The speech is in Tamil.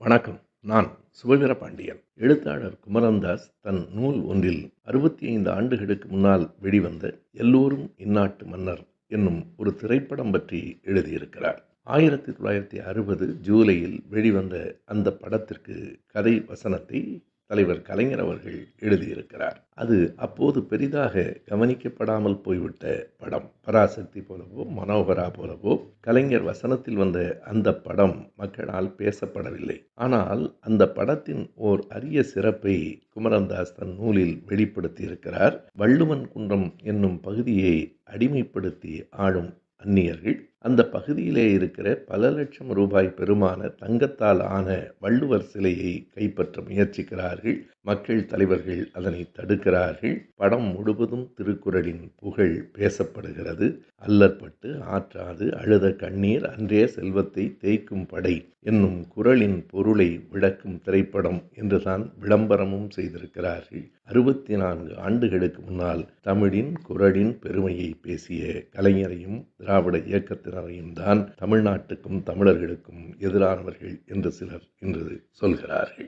வணக்கம். நான் சுபவீர பாண்டியன். எழுத்தாளர் குமரன்தாஸ் தன் நூல் ஒன்றில் அறுபத்தி ஐந்து ஆண்டுகளுக்கு முன்னால் வெளிவந்த எல்லோரும் இந்நாட்டு மன்னர் என்னும் ஒரு திரைப்படம் பற்றி எழுதியிருக்கிறார். ஆயிரத்தி தொள்ளாயிரத்தி அறுபது ஜூலையில் வெளிவந்த அந்த படத்திற்கு கதை வசனத்தை தலைவர் கலைஞர் அவர்கள் எழுதியிருக்கிறார். அது அப்போது பெரிதாக கவனிக்கப்படாமல் போய்விட்ட படம். பராசக்தி போலவோ மனோகரா போலவோ கலைஞர் வசனத்தில் வந்த அந்த படம் மக்களால் பேசப்படவில்லை. ஆனால் அந்த படத்தின் ஓர் அரிய சிறப்பை குமரன்தாஸ் தன் நூலில் வெளிப்படுத்தி இருக்கிறார் வள்ளுவன் குன்றம் என்னும் பகுதியை அடிமைப்படுத்தி ஆளும் அந்நியர்கள் அந்த பகுதியிலே இருக்கிற பல லட்சம் ரூபாய் பெருமான தங்கத்தால் ஆன வள்ளுவர் சிலையை கைப்பற்ற முயற்சிக்கிறார்கள். மக்கள் தலைவர்கள் அதனை தடுக்கிறார்கள். படம் முழுவதும் திருக்குறளின் புகழ் பேசப்படுகிறது. அல்லற்பட்டு ஆற்றாது அழுத கண்ணீர் அன்றே செல்வத்தை தேய்க்கும் படை என்னும் குரலின் பொருளை விளக்கும் திரைப்படம் என்றுதான் விளம்பரமும் செய்திருக்கிறார்கள். அறுபத்தி நான்கு ஆண்டுகளுக்கு முன்னால் தமிழின் குரலின் பெருமையை பேசிய கலைஞரையும் திராவிட இருக்கிறவரையும் தான் தமிழ்நாட்டுக்கும் தமிழர்களுக்கும் எதிரானவர்கள் என்று சிலர் இன்று சொல்கிறார்கள்.